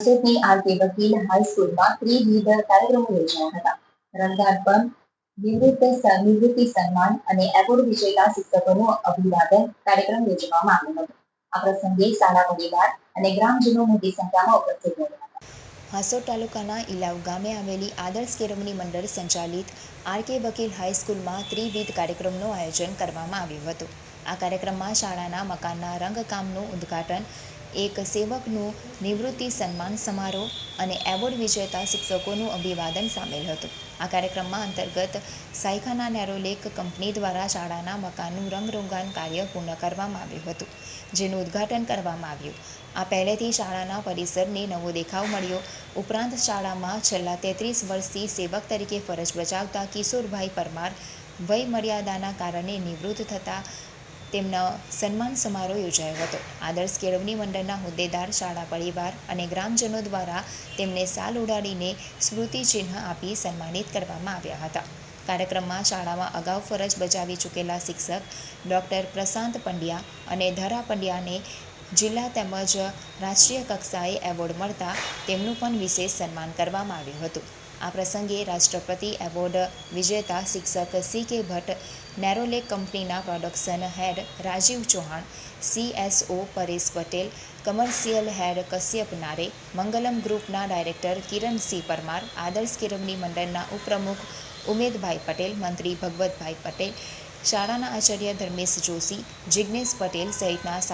સુરતની આરકે વકીલ હાઈસ્કૂલમાં ત્રિવિધ કાર્યક્રમો યોજાયા હતા. રંગારપણ નિવૃત્ત નિવૃત્તિ સન્માન અને એવોર્ડ વિજેતા શિક્ષકોનું અભિવાદન કાર્યક્રમ યોજવામાં આવ્યો હતો. આ પ્રસંગે શાળા પરિવાર અને ગ્રામજનો મોટી સંખ્યામાં ઉપસ્થિત રહ્યા હતા. હાસોડ તાલુકાના ઇલાવ ગામે આવેલી આદર્શ કેળવણી મંડળ સંચાલિત આર કે વકીલ હાઈસ્કૂલમાં ત્રિવિધ કાર્યક્રમનું આયોજન કરવામાં આવ્યું હતું. આ કાર્યક્રમમાં શાળાના મકાનના રંગકામનું ઉદ્ઘાટન એક સેવકનું નિવૃત્તિ સન્માન સમારોહ અને એવોર્ડ વિજેતા શિક્ષકોનું અભિવાદન સામેલ હતું. આ કાર્યક્રમમાં અંતર્ગત સાયખાના નેરોલેક કંપની દ્વારા શાળાના મકાનનું રંગરોગાન કાર્ય પૂર્ણ કરવામાં આવ્યું હતું, જેનું ઉદ્ઘાટન કરવામાં આવ્યું. આ પહેલેથી શાળાના પરિસરને નવો દેખાવ મળ્યો. ઉપરાંત શાળામાં છેલ્લા તેત્રીસ વર્ષથી સેવક તરીકે ફરજ બજાવતા કિશોરભાઈ પરમાર વય મર્યાદાના કારણે નિવૃત્ત થતા તેમનો સન્માન સમારોહ યોજાયો હતો. આદર્શ કેળવણી મંડળના હોદ્દેદાર, શાળા પરિવાર અને ગ્રામજનો દ્વારા તેમને સાલ ઉડાડીને સ્મૃતિચિહ્ન આપી સન્માનિત કરવામાં આવ્યા હતા. કાર્યક્રમમાં શાળામાં અગાઉ ફરજ બજાવી ચૂકેલા શિક્ષક, ડૉક્ટર પ્રશાંત પંડ્યા અને ધરા પંડ્યાને જિલ્લા તેમજ રાષ્ટ્રીય કક્ષાએ એવોર્ડ મળતા તેમનું પણ વિશેષ સન્માન કરવામાં આવ્યું હતું. આ પ્રસંગે રાષ્ટ્રપતિ એવોર્ડ વિજેતા શિક્ષક સી કે ભટ્ટ નેરોલેક કંપનીના production head Rajiv Chauhan CSO Paresh Patel commercial head Kashyap નારે, મંગલમ ગ્રુપના ડાયરેક્ટર કિરણસિંહ પરમાર, આદર્શ કેળવણી મંડળના ઉપપ્રમુખ ઉમેદભાઈ પટેલ, મંત્રી ભગવતભાઈ પટેલ, શાળાના આચાર્ય ધર્મેશ જોશી જિજ્ઞેશ પટેલ સહિતના